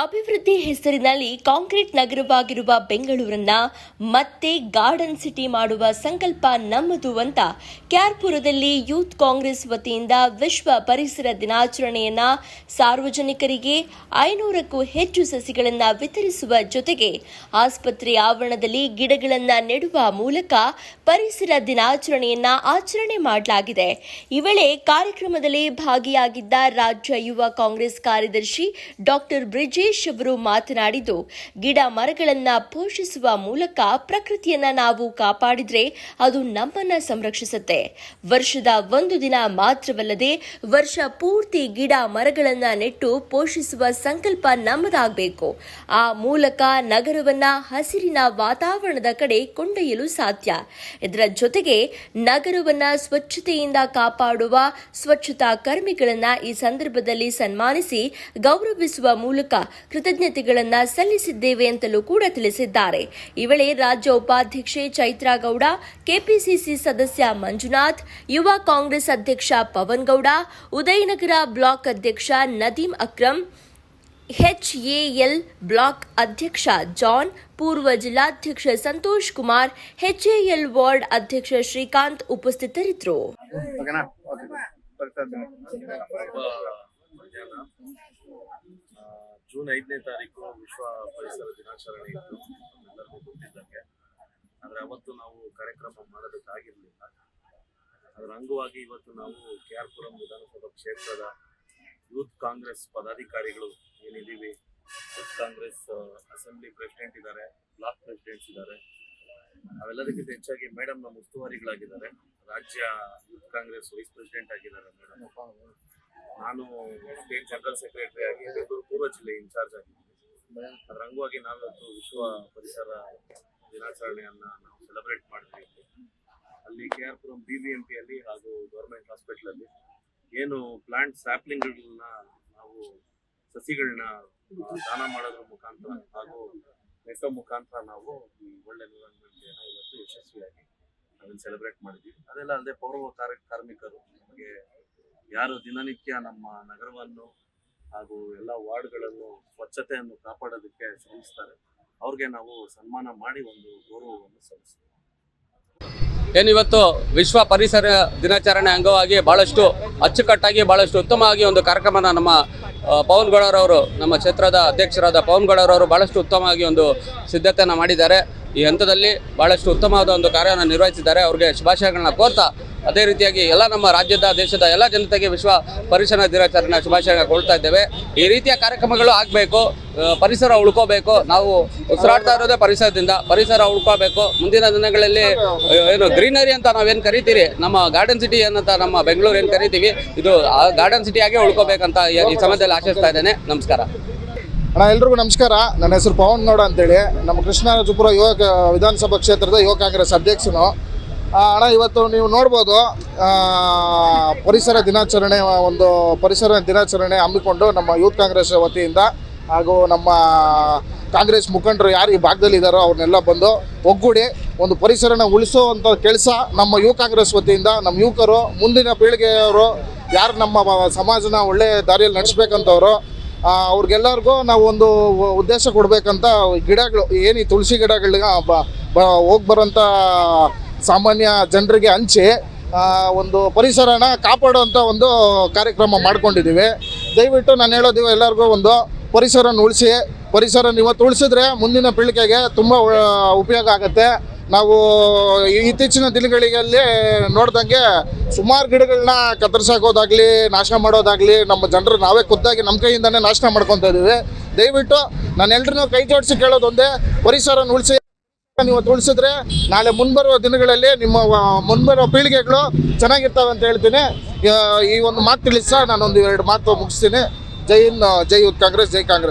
ಅಭಿವೃದ್ಧಿ ಹೆಸರಿನಲ್ಲಿ ಕಾಂಕ್ರೀಟ್ ನಗರವಾಗಿರುವ ಬೆಂಗಳೂರನ್ನ ಮತ್ತೆ ಗಾರ್ಡನ್ ಸಿಟಿ ಮಾಡುವ ಸಂಕಲ್ಪ ನಮ್ಮದು ಅಂತ ಕ್ಯಾರ್ಪುರದಲ್ಲಿ ಯೂತ್ ಕಾಂಗ್ರೆಸ್ ವತಿಯಿಂದ ವಿಶ್ವ ಪರಿಸರ ದಿನಾಚರಣೆಯನ್ನ ಸಾರ್ವಜನಿಕರಿಗೆ ಐನೂರಕ್ಕೂ ಹೆಚ್ಚು ಸಸಿಗಳನ್ನು ವಿತರಿಸುವ ಜೊತೆಗೆ ಆಸ್ಪತ್ರೆ ಆವರಣದಲ್ಲಿ ಗಿಡಗಳನ್ನು ನೆಡುವ ಮೂಲಕ ಪರಿಸರ ದಿನಾಚರಣೆಯನ್ನ ಆಚರಣೆ ಮಾಡಲಾಗಿದೆ. ಈ ವೇಳೆ ಕಾರ್ಯಕ್ರಮದಲ್ಲಿ ಭಾಗಿಯಾಗಿದ್ದ ರಾಜ್ಯ ಯುವ ಕಾಂಗ್ರೆಸ್ ಕಾರ್ಯದರ್ಶಿ ಡಾಕ್ಟರ್ ಬ್ರಿಜೇಶ್ ಅವರು ಮಾತನಾಡಿದ್ದು, ಗಿಡ ಮರಗಳನ್ನ ಪೋಷಿಸುವ ಮೂಲಕ ಪ್ರಕೃತಿಯನ್ನ ನಾವು ಕಾಪಾಡಿದ್ರೆ ಅದು ನಮ್ಮನ್ನ ಸಂರಕ್ಷಿಸುತ್ತೆ. ವರ್ಷದ ಒಂದು ದಿನ ಮಾತ್ರವಲ್ಲದೆ ವರ್ಷ ಪೂರ್ತಿ ಗಿಡ ಮರಗಳನ್ನ ನೆಟ್ಟು ಪೋಷಿಸುವ ಸಂಕಲ್ಪ ನಮ್ಮದಾಗಬೇಕು. ಆ ಮೂಲಕ ನಗರವನ್ನ, ಹಸಿರಿನ ವಾತಾವರಣದ ಕಡೆ ಕೊಂಡೊಯ್ಯಲು ಸಾಧ್ಯ. ಇದರ ಜೊತೆಗೆ ನಗರವನ್ನ ಸ್ವಚ್ಛತೆಯಿಂದ ಕಾಪಾಡುವ ಸ್ವಚ್ಛತಾ ಕರ್ಮಿಗಳನ್ನ ಈ ಸಂದರ್ಭದಲ್ಲಿ ಸನ್ಮಾನಿಸಿ ಗೌರವಿಸುವ ಮೂಲಕ ಕೃತಜ್ಞತೆಗಳನ್ನ ಸಲ್ಲಿಸಿದ್ದೇವೆ ಅಂತಲೂ ಕೂಡ ತಿಳಿಸಿದ್ದಾರೆ. ಈ ವೇಳೆ ರಾಜ್ಯ ಉಪಾಧ್ಯಕ್ಷೆ ಚೈತ್ರಾ ಗೌಡ ಕೆಪಿಸಿಸಿ ಸದಸ್ಯ ಮಂಜುನಾಥ್, ಯುವ ಕಾಂಗ್ರೆಸ್ ಅಧ್ಯಕ್ಷ ಪವನ್ ಗೌಡ ಉದಯನಗರ ಬ್ಲಾಕ್ ಅಧ್ಯಕ್ಷ ನದೀಂ ಅಕ್ರಂ, ಎಚ್ಎಎಲ್ ಬ್ಲಾಕ್ ಅಧ್ಯಕ್ಷ ಜಾನ್, ಪೂರ್ವ ಜಿಲ್ಲಾಧ್ಯಕ್ಷ ಸಂತೋಷ್ ಕುಮಾರ್, ಎಚ್ಎಎಲ್ ವಾರ್ಡ್ ಅಧ್ಯಕ್ಷ ಶ್ರೀಕಾಂತ್ ಉಪಸ್ಥಿತರಿದ್ದರು. ಜೂನ್ ಐದನೇ ತಾರೀಕು ವಿಶ್ವ ಪರಿಸರ ದಿನಾಚರಣೆ ಇತ್ತು. ಎಲ್ಲರಿಗೂ ಗೊತ್ತಿದ್ದಂಗೆ. ಆದರೆ ಅವತ್ತು ನಾವು ಕಾರ್ಯಕ್ರಮ ಮಾಡೋದಕ್ಕಾಗಿರಲಿಲ್ಲ. ಅದರ ಅಂಗವಾಗಿ ಇವತ್ತು ನಾವು ಕೆ ಆರ್ ಪುರಂ ವಿಧಾನಸಭಾ ಕ್ಷೇತ್ರದ ಯೂತ್ ಕಾಂಗ್ರೆಸ್ ಪದಾಧಿಕಾರಿಗಳು ಏನಿದ್ದೀವಿ? ಯೂತ್ ಕಾಂಗ್ರೆಸ್ ಅಸೆಂಬ್ಲಿ ಪ್ರೆಸಿಡೆಂಟ್ ಇದ್ದಾರೆ, ಬ್ಲಾಕ್ ಪ್ರೆಸಿಡೆಂಟ್ಸ್ ಇದ್ದಾರೆ. ಅವೆಲ್ಲದಕ್ಕಿಂತ ಹೆಚ್ಚಾಗಿ ಮೇಡಮ್ ನಮ್ಮ ಉಸ್ತುವಾರಿಗಳಾಗಿದ್ದಾರೆ ರಾಜ್ಯ ಯೂತ್ ಕಾಂಗ್ರೆಸ್ ವೈಸ್ ಪ್ರೆಸಿಡೆಂಟ್ ಆಗಿದ್ದಾರೆ ಮೇಡಮ್. ನಾನು ಸ್ಟೇಟ್ ಜನರಲ್ ಸೆಕ್ರೆಟರಿ ಆಗಿ ಬೆಂಗಳೂರು ಪೂರ್ವ ಜಿಲ್ಲೆ ಇನ್ಚಾರ್ಜ್ ಆಗಿದ್ದೀನಿ ಅದರ ಅಂಗವಾಗಿ ನಾವಿವತ್ತು ವಿಶ್ವ ಪರಿಸರ ದಿನಾಚರಣೆಯನ್ನು ನಾವು ಸೆಲೆಬ್ರೇಟ್ ಮಾಡಿದ್ವಿ. ಅಲ್ಲಿ K R Puram B B M ಪಿಯಲ್ಲಿ ಹಾಗೂ ಗೌರ್ಮೆಂಟ್ ಹಾಸ್ಪಿಟ್ಲಲ್ಲಿ ಏನು ಪ್ಲಾಂಟ್ ಸ್ಯಾಪ್ಲಿಂಗ್ಗಳನ್ನ ನಾವು ಸಸಿಗಳನ್ನ ದಾನ ಮಾಡೋದ್ರ ಮುಖಾಂತರ ಹಾಗೂ ನೆಟ್ಟೋ ಮುಖಾಂತರ ನಾವು ಈ ಒಳ್ಳೆ ಎನ್ವಿರಾನ್ಮೆಂಟ್ ಇವತ್ತು ಯಶಸ್ವಿಯಾಗಿ ಅದನ್ನು ಸೆಲೆಬ್ರೇಟ್ ಮಾಡಿದ್ವಿ ಅದೆಲ್ಲ ಅಲ್ಲದೆ ಪೌರ ಕಾರ್ಯ ಕಾರ್ಮಿಕರು ನಮಗೆ ಯಾರು ದಿನನಿತ್ಯ ನಮ್ಮ ನಗರವನ್ನು ಹಾಗೂ ಎಲ್ಲ ವಾರ್ಡ್ಗಳನ್ನು ಸ್ವಚ್ಛತೆಯನ್ನು ಕಾಪಾಡೋದಕ್ಕೆ ಶ್ರಮಿಸ್ತಾರೆ, ಅವ್ರಿಗೆ ನಾವು ಸನ್ಮಾನ ಮಾಡಿ ಒಂದು ಗೌರವವನ್ನು ಸಲ್ಲಿಸ್ತೀವಿ. ಏನಿವತ್ತು ವಿಶ್ವ ಪರಿಸರ ದಿನಾಚರಣೆ ಅಂಗವಾಗಿ ಭಾಳಷ್ಟು ಅಚ್ಚುಕಟ್ಟಾಗಿ ಭಾಳಷ್ಟು ಉತ್ತಮವಾಗಿ ಒಂದು ಕಾರ್ಯಕ್ರಮನ ನಮ್ಮ ಪವನ್ ಗೌಡರವರು ನಮ್ಮ ಕ್ಷೇತ್ರದ ಅಧ್ಯಕ್ಷರಾದ ಪವನ್ ಗೌಡರವರು ಭಾಳಷ್ಟು ಉತ್ತಮವಾಗಿ ಒಂದು ಸಿದ್ಧತೆಯನ್ನು ಮಾಡಿದ್ದಾರೆ. ಈ ಹಂತದಲ್ಲಿ ಭಾಳಷ್ಟು ಉತ್ತಮವಾದ ಒಂದು ಕಾರ್ಯವನ್ನು ನಿರ್ವಹಿಸಿದ್ದಾರೆ. ಅವ್ರಿಗೆ ಶುಭಾಶಯಗಳನ್ನ ಕೋರ್ತಾ ಅದೇ ರೀತಿಯಾಗಿ ಎಲ್ಲ ನಮ್ಮ ರಾಜ್ಯದ, ದೇಶದ ಎಲ್ಲ ಜನತೆಗೆ ವಿಶ್ವ ಪರಿಸರ ದಿನಾಚರಣೆ ಶುಭಾಶಯ ಕೊಡ್ತಾ ಇದ್ದೇವೆ. ಈ ರೀತಿಯ ಕಾರ್ಯಕ್ರಮಗಳು ಆಗಬೇಕು ಪರಿಸರ ಉಳ್ಕೋಬೇಕು. ನಾವು ಉಸಿರಾಡ್ತಾ ಇರೋದೇ ಪರಿಸರದಿಂದ, ಪರಿಸರ ಉಳ್ಕೋಬೇಕು. ಮುಂದಿನ ದಿನಗಳಲ್ಲಿ ಏನು ಗ್ರೀನರಿ ಅಂತ ನಾವೇನು ಕರಿತೀರಿ? ನಮ್ಮ ಗಾರ್ಡನ್ ಸಿಟಿ ಏನಂತ ನಮ್ಮ ಬೆಂಗಳೂರು ಏನು ಕರಿತೀವಿ? ಇದು ಆ ಗಾರ್ಡನ್ ಸಿಟಿಯಾಗೆ ಉಳ್ಕೋಬೇಕಂತ ಈ ಸಮಯದಲ್ಲಿ ಆಶಿಸ್ತಾ ಇದ್ದೇನೆ. ನಮಸ್ಕಾರ. ಅಣ್ಣ, ಎಲ್ರಿಗೂ ನಮಸ್ಕಾರ. ನನ್ನ ಹೆಸರು ಪವನ್ ನೋಡ ಅಂತೇಳಿ. ನಮ್ಮ ಕೃಷ್ಣರಾಜಪುರ ಯುವ ಕ- ವಿಧಾನಸಭಾ ಕ್ಷೇತ್ರದ ಯುವ ಕಾಂಗ್ರೆಸ್ ಅಧ್ಯಕ್ಷನು. ಅಣ್ಣ, ಇವತ್ತು ನೀವು ನೋಡ್ಬೋದು ಪರಿಸರ ದಿನಾಚರಣೆ, ಒಂದು ಪರಿಸರ ದಿನಾಚರಣೆ ಹಮ್ಮಿಕೊಂಡು ನಮ್ಮ ಯೂತ್ ಕಾಂಗ್ರೆಸ್ ವತಿಯಿಂದ ಹಾಗೂ ನಮ್ಮ ಕಾಂಗ್ರೆಸ್ ಮುಖಂಡರು ಯಾರು ಈ ಭಾಗದಲ್ಲಿ ಇದ್ದಾರೋ ಅವ್ರನ್ನೆಲ್ಲ ಬಂದು ಒಗ್ಗೂಡಿ ಒಂದು ಪರಿಸರನ ಉಳಿಸುವಂಥ ಕೆಲಸ ನಮ್ಮ ಯುವ ಕಾಂಗ್ರೆಸ್ ವತಿಯಿಂದ, ನಮ್ಮ ಯುವಕರು, ಮುಂದಿನ ಪೀಳಿಗೆಯವರು, ಯಾರು ನಮ್ಮ ಸಮಾಜನ ಒಳ್ಳೆ ದಾರಿಯಲ್ಲಿ ನಡೆಸ್ಬೇಕಂತವ್ರು ಅವ್ರಿಗೆಲ್ಲರಿಗೂ ನಾವು ಒಂದು ಉದ್ದೇಶ ಕೊಡಬೇಕಂತ ಗಿಡಗಳು, ಏನು ತುಳಸಿ ಗಿಡಗಳಿಗೆ ಹೋಗಿ ಬರೋಂಥ ಸಾಮಾನ್ಯ ಜನರಿಗೆ ಹಂಚಿ ಒಂದು ಪರಿಸರನ ಕಾಪಾಡುವಂಥ ಒಂದು ಕಾರ್ಯಕ್ರಮ ಮಾಡ್ಕೊಂಡಿದ್ದೀವಿ. ದಯವಿಟ್ಟು ನಾನು ಹೇಳೋದು ಎಲ್ಲರಿಗೂ ಒಂದು ಪರಿಸರನ ಉಳಿಸಿ, ಪರಿಸರನ ಇವತ್ತು ಉಳಿಸಿದ್ರೆ ಮುಂದಿನ ಪೀಳಿಗೆಗೆ ತುಂಬ ಉಪಯೋಗ ಆಗುತ್ತೆ. ನಾವು ಇತ್ತೀಚಿನ ದಿನಗಳಲ್ಲಿ ನೋಡ್ದಂಗೆ ಸುಮಾರು ಗಿಡಗಳನ್ನ ಕತ್ತರಿಸೋದಾಗಲಿ ನಾಶ ಮಾಡೋದಾಗಲಿ, ನಮ್ಮ ಜನರು ನಾವೇ ಖುದ್ದಾಗಿ ನಮ್ಮ ಕೈಯಿಂದನೇ ನಾಶ ಮಾಡ್ಕೊತಾ ಇದ್ದೀವಿ. ದಯವಿಟ್ಟು ನಾನು ಎಲ್ರನ್ನೂ ಕೈ ಜೋಡಿಸಿ ಕೇಳೋದೊಂದೇ, ಪರಿಸರನ ಉಳಿಸಿ. ನೀವು ತುಳಿಸಿದ್ರೆ ನಾಳೆ ಮುಂಬರುವ ದಿನಗಳಲ್ಲಿ ನಿಮ್ಮ ಮುಂಬರುವ ಪೀಳಿಗೆಗಳು ಚೆನ್ನಾಗಿರ್ತವೆ ಅಂತ ಹೇಳ್ತೀನಿ. ಈ ಒಂದು ಮಾತು ತಿಳಿಸ ನಾನೊಂದು ಎರಡು ಮಾತು ಮುಗಿಸ್ತೀನಿ. ಜೈ ಹಿಂದ್, ಜೈ ಯೂತ್ ಕಾಂಗ್ರೆಸ್, ಜೈ ಕಾಂಗ್ರೆಸ್.